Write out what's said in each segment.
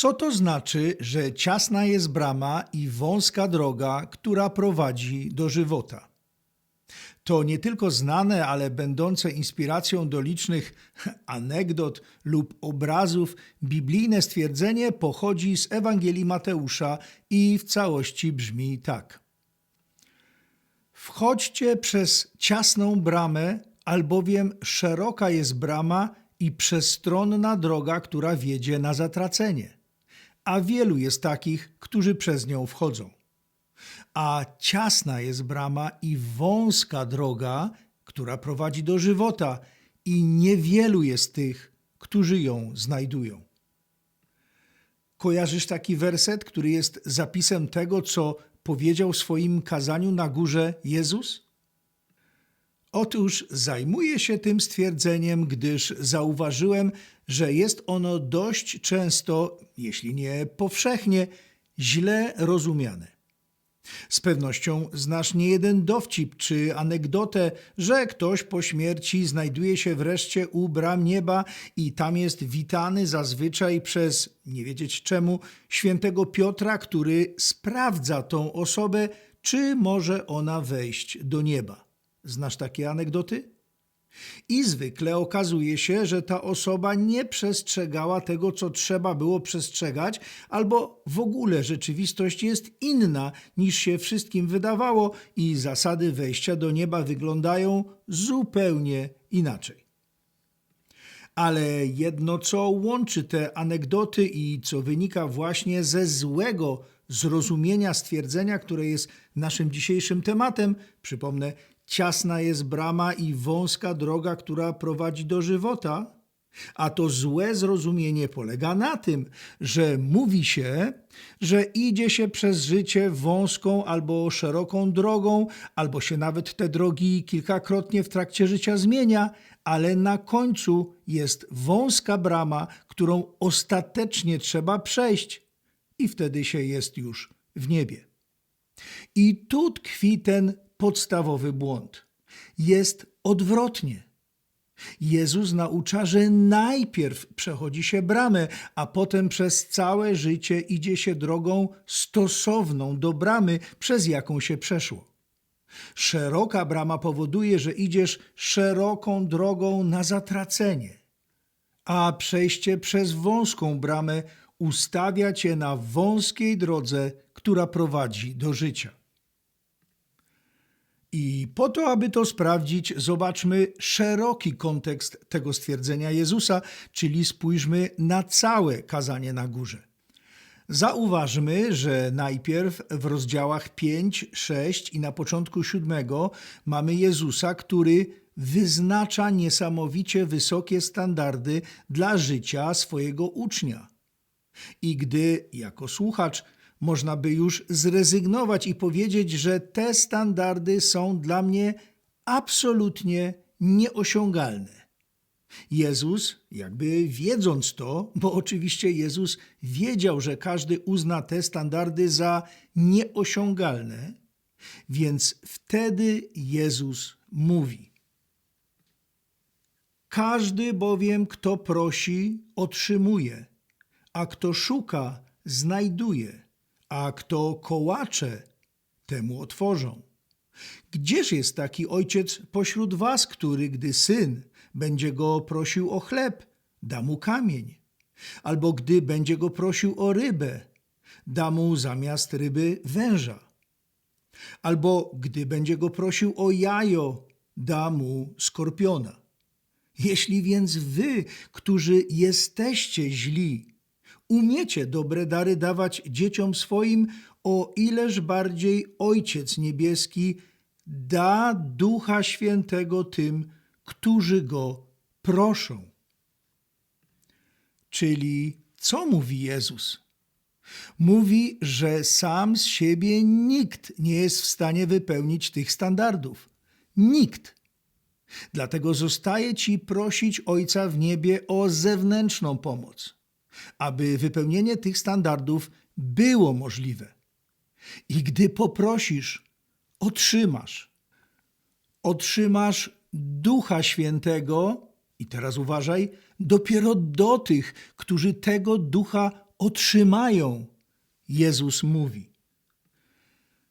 Co to znaczy, że ciasna jest brama i wąska droga, która prowadzi do żywota? To nie tylko znane, ale będące inspiracją do licznych anegdot lub obrazów, biblijne stwierdzenie pochodzi z Ewangelii Mateusza i w całości brzmi tak. Wchodźcie przez ciasną bramę, albowiem szeroka jest brama i przestronna droga, która wiedzie na zatracenie, a wielu jest takich, którzy przez nią wchodzą. A ciasna jest brama i wąska droga, która prowadzi do żywota, i niewielu jest tych, którzy ją znajdują. Kojarzysz taki werset, który jest zapisem tego, co powiedział w swoim kazaniu na górze Jezus? Otóż zajmuję się tym stwierdzeniem, gdyż zauważyłem, że jest ono dość często, jeśli nie powszechnie, źle rozumiane. Z pewnością znasz niejeden dowcip czy anegdotę, że ktoś po śmierci znajduje się wreszcie u bram nieba i tam jest witany zazwyczaj przez, nie wiedzieć czemu, świętego Piotra, który sprawdza tą osobę, czy może ona wejść do nieba. Znasz takie anegdoty? I zwykle okazuje się, że ta osoba nie przestrzegała tego, co trzeba było przestrzegać, albo w ogóle rzeczywistość jest inna niż się wszystkim wydawało, i zasady wejścia do nieba wyglądają zupełnie inaczej. Ale jedno, co łączy te anegdoty i co wynika właśnie ze złego zrozumienia stwierdzenia, które jest naszym dzisiejszym tematem, przypomnę, ciasna jest brama i wąska droga, która prowadzi do żywota. A to złe zrozumienie polega na tym, że mówi się, że idzie się przez życie wąską albo szeroką drogą, albo się nawet te drogi kilkakrotnie w trakcie życia zmienia, ale na końcu jest wąska brama, którą ostatecznie trzeba przejść, i wtedy się jest już w niebie. I tu tkwi ten podstawowy błąd. Jest odwrotnie. Jezus naucza, że najpierw przechodzi się bramę, a potem przez całe życie idzie się drogą stosowną do bramy, przez jaką się przeszło. Szeroka brama powoduje, że idziesz szeroką drogą na zatracenie, a przejście przez wąską bramę ustawia cię na wąskiej drodze, która prowadzi do życia. I po to, aby to sprawdzić, zobaczmy szeroki kontekst tego stwierdzenia Jezusa, czyli spójrzmy na całe kazanie na górze. Zauważmy, że najpierw w rozdziałach 5, 6 i na początku 7 mamy Jezusa, który wyznacza niesamowicie wysokie standardy dla życia swojego ucznia. I gdy jako słuchacz można by już zrezygnować i powiedzieć, że te standardy są dla mnie absolutnie nieosiągalne. Jezus, jakby wiedząc to, bo oczywiście Jezus wiedział, że każdy uzna te standardy za nieosiągalne, więc wtedy Jezus mówi: Każdy bowiem, kto prosi, otrzymuje, a kto szuka, znajduje a kto kołacze, temu otworzą. Gdzież jest taki ojciec pośród was, który, gdy syn będzie go prosił o chleb, da mu kamień? Albo gdy będzie go prosił o rybę, da mu zamiast ryby węża? Albo gdy będzie go prosił o jajo, da mu skorpiona? Jeśli więc wy, którzy jesteście źli, umiecie dobre dary dawać dzieciom swoim, o ileż bardziej Ojciec Niebieski da Ducha Świętego tym, którzy Go proszą. Czyli co mówi Jezus? Mówi, że sam z siebie nikt nie jest w stanie wypełnić tych standardów. Nikt. Dlatego zostaje Ci prosić Ojca w niebie o zewnętrzną pomoc aby wypełnienie tych standardów było możliwe. I gdy poprosisz, otrzymasz. Otrzymasz Ducha Świętego, i teraz uważaj, dopiero do tych, którzy tego Ducha otrzymają. Jezus mówi: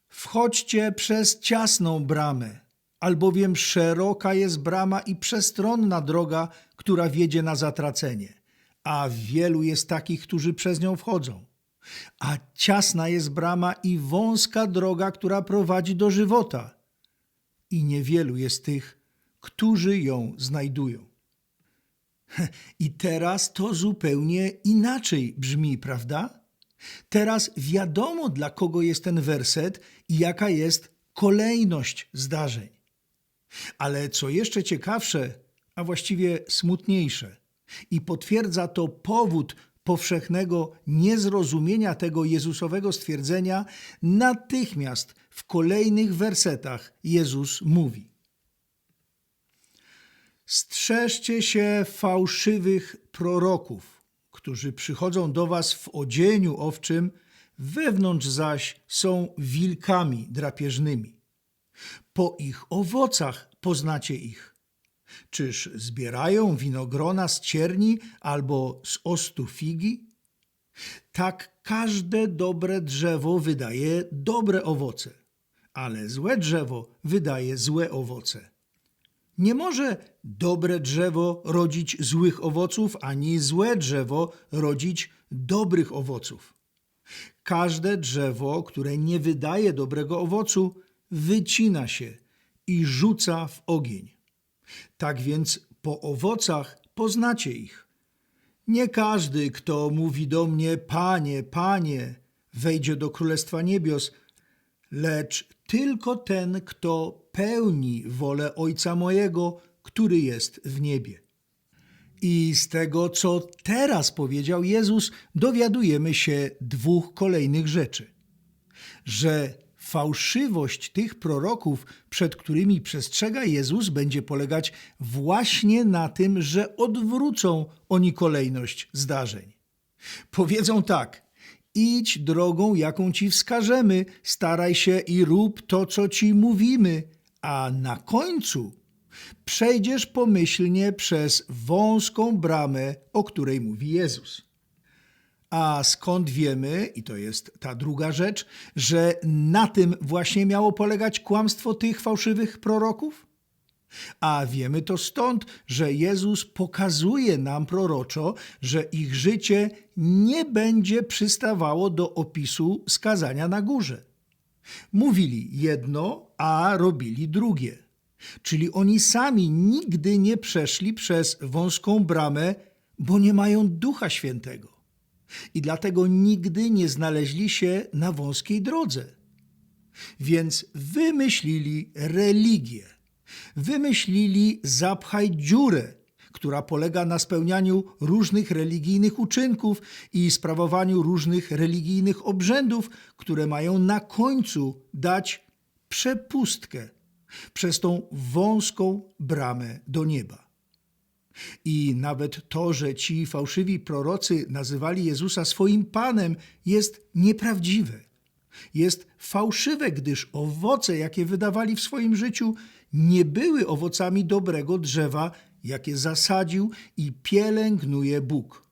Wchodźcie przez ciasną bramę, albowiem szeroka jest brama i przestronna droga, która wiedzie na zatracenie, a wielu jest takich, którzy przez nią wchodzą. A ciasna jest brama i wąska droga, która prowadzi do żywota, i niewielu jest tych, którzy ją znajdują. I teraz to zupełnie inaczej brzmi, prawda? Teraz wiadomo, dla kogo jest ten werset i jaka jest kolejność zdarzeń. Ale co jeszcze ciekawsze, a właściwie smutniejsze, i potwierdza to powód powszechnego niezrozumienia tego Jezusowego stwierdzenia, natychmiast w kolejnych wersetach Jezus mówi: Strzeżcie się fałszywych proroków, którzy przychodzą do was w odzieniu owczym, wewnątrz zaś są wilkami drapieżnymi. Po ich owocach poznacie ich. Czyż zbierają winogrona z cierni albo z ostu figi? Tak każde dobre drzewo wydaje dobre owoce, ale złe drzewo wydaje złe owoce. Nie może dobre drzewo rodzić złych owoców, ani złe drzewo rodzić dobrych owoców. Każde drzewo, które nie wydaje dobrego owocu, wycina się i rzuca w ogień. Tak więc po owocach poznacie ich. Nie każdy, kto mówi do mnie, Panie, Panie, wejdzie do Królestwa Niebios, lecz tylko ten, kto pełni wolę Ojca mojego, który jest w niebie. I z tego, co teraz powiedział Jezus, dowiadujemy się dwóch kolejnych rzeczy. Że fałszywość tych proroków, przed którymi przestrzega Jezus, będzie polegać właśnie na tym, że odwrócą oni kolejność zdarzeń. Powiedzą tak: idź drogą, jaką ci wskażemy, staraj się i rób to, co ci mówimy, a na końcu przejdziesz pomyślnie przez wąską bramę, o której mówi Jezus. A skąd wiemy, i to jest ta druga rzecz, że na tym właśnie miało polegać kłamstwo tych fałszywych proroków? A wiemy to stąd, że Jezus pokazuje nam proroczo, że ich życie nie będzie przystawało do opisu skazania na górze. Mówili jedno, a robili drugie. Czyli oni sami nigdy nie przeszli przez wąską bramę, bo nie mają Ducha Świętego i dlatego nigdy nie znaleźli się na wąskiej drodze. Więc wymyślili religię. Wymyślili zapchaj dziurę, która polega na spełnianiu różnych religijnych uczynków i sprawowaniu różnych religijnych obrzędów, które mają na końcu dać przepustkę przez tą wąską bramę do nieba. I nawet to, że ci fałszywi prorocy nazywali Jezusa swoim Panem, jest nieprawdziwe. Jest fałszywe, gdyż owoce, jakie wydawali w swoim życiu, nie były owocami dobrego drzewa, jakie zasadził i pielęgnuje Bóg.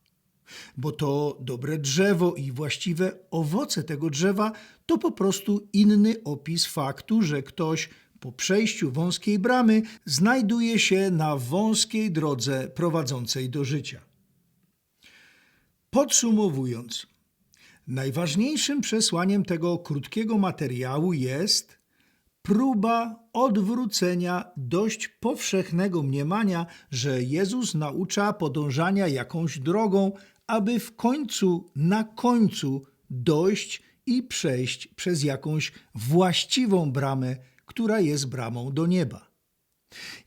Bo to dobre drzewo i właściwe owoce tego drzewa to po prostu inny opis faktu, że ktoś po przejściu wąskiej bramy znajduje się na wąskiej drodze prowadzącej do życia. Podsumowując, najważniejszym przesłaniem tego krótkiego materiału jest próba odwrócenia dość powszechnego mniemania, że Jezus naucza podążania jakąś drogą, aby w końcu, na końcu dojść i przejść przez jakąś właściwą bramę która jest bramą do nieba.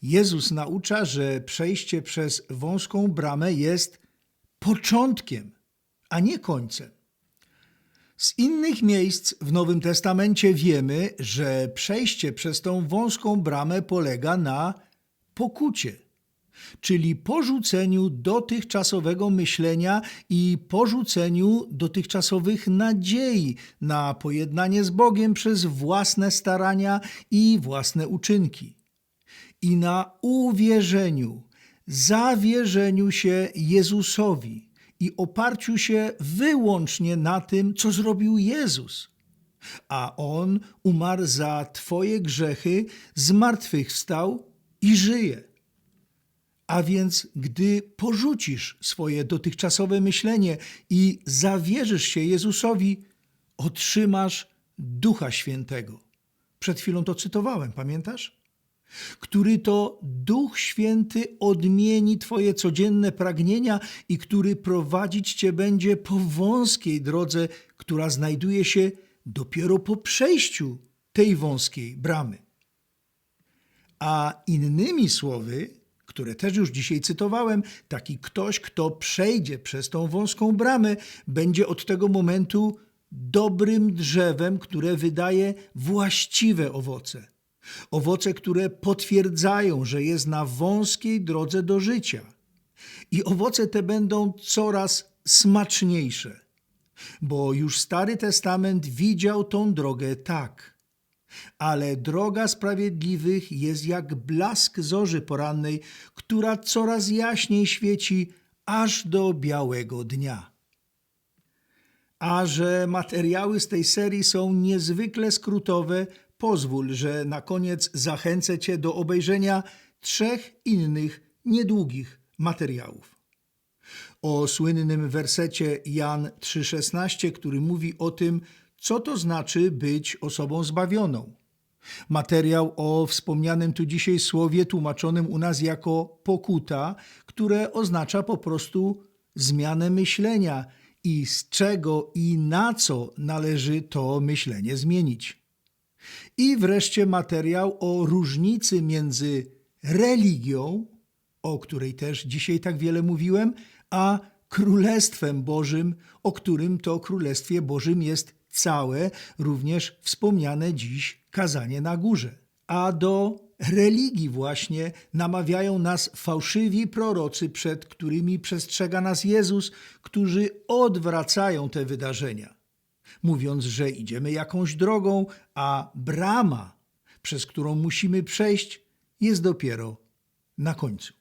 Jezus naucza, że przejście przez wąską bramę jest początkiem, a nie końcem. Z innych miejsc w Nowym Testamencie wiemy, że przejście przez tą wąską bramę polega na pokucie, czyli porzuceniu dotychczasowego myślenia i porzuceniu dotychczasowych nadziei na pojednanie z Bogiem przez własne starania i własne uczynki, i na uwierzeniu, zawierzeniu się Jezusowi i oparciu się wyłącznie na tym, co zrobił Jezus. A On umarł za Twoje grzechy, zmartwychwstał i żyje. A więc, gdy porzucisz swoje dotychczasowe myślenie i zawierzysz się Jezusowi, otrzymasz Ducha Świętego. Przed chwilą to cytowałem, pamiętasz? Który to Duch Święty odmieni Twoje codzienne pragnienia i który prowadzić Cię będzie po wąskiej drodze, która znajduje się dopiero po przejściu tej wąskiej bramy. A innymi słowy, które też już dzisiaj cytowałem, taki ktoś, kto przejdzie przez tą wąską bramę, będzie od tego momentu dobrym drzewem, które wydaje właściwe owoce. Owoce, które potwierdzają, że jest na wąskiej drodze do życia. I owoce te będą coraz smaczniejsze, bo już Stary Testament widział tą drogę tak. Ale droga sprawiedliwych jest jak blask zorzy porannej, która coraz jaśniej świeci aż do białego dnia. A że materiały z tej serii są niezwykle skrótowe, pozwól, że na koniec zachęcę Cię do obejrzenia trzech innych niedługich materiałów. O słynnym wersecie Jan 3,16, który mówi o tym, co to znaczy być osobą zbawioną. Materiał o wspomnianym tu dzisiaj słowie tłumaczonym u nas jako pokuta, które oznacza po prostu zmianę myślenia i z czego i na co należy to myślenie zmienić. I wreszcie materiał o różnicy między religią, o której też dzisiaj tak wiele mówiłem, a Królestwem Bożym, o którym to Królestwie Bożym jest całe, również wspomniane dziś kazanie na górze. A do religii właśnie namawiają nas fałszywi prorocy, przed którymi przestrzega nas Jezus, którzy odwracają te wydarzenia, mówiąc, że idziemy jakąś drogą, a brama, przez którą musimy przejść, jest dopiero na końcu.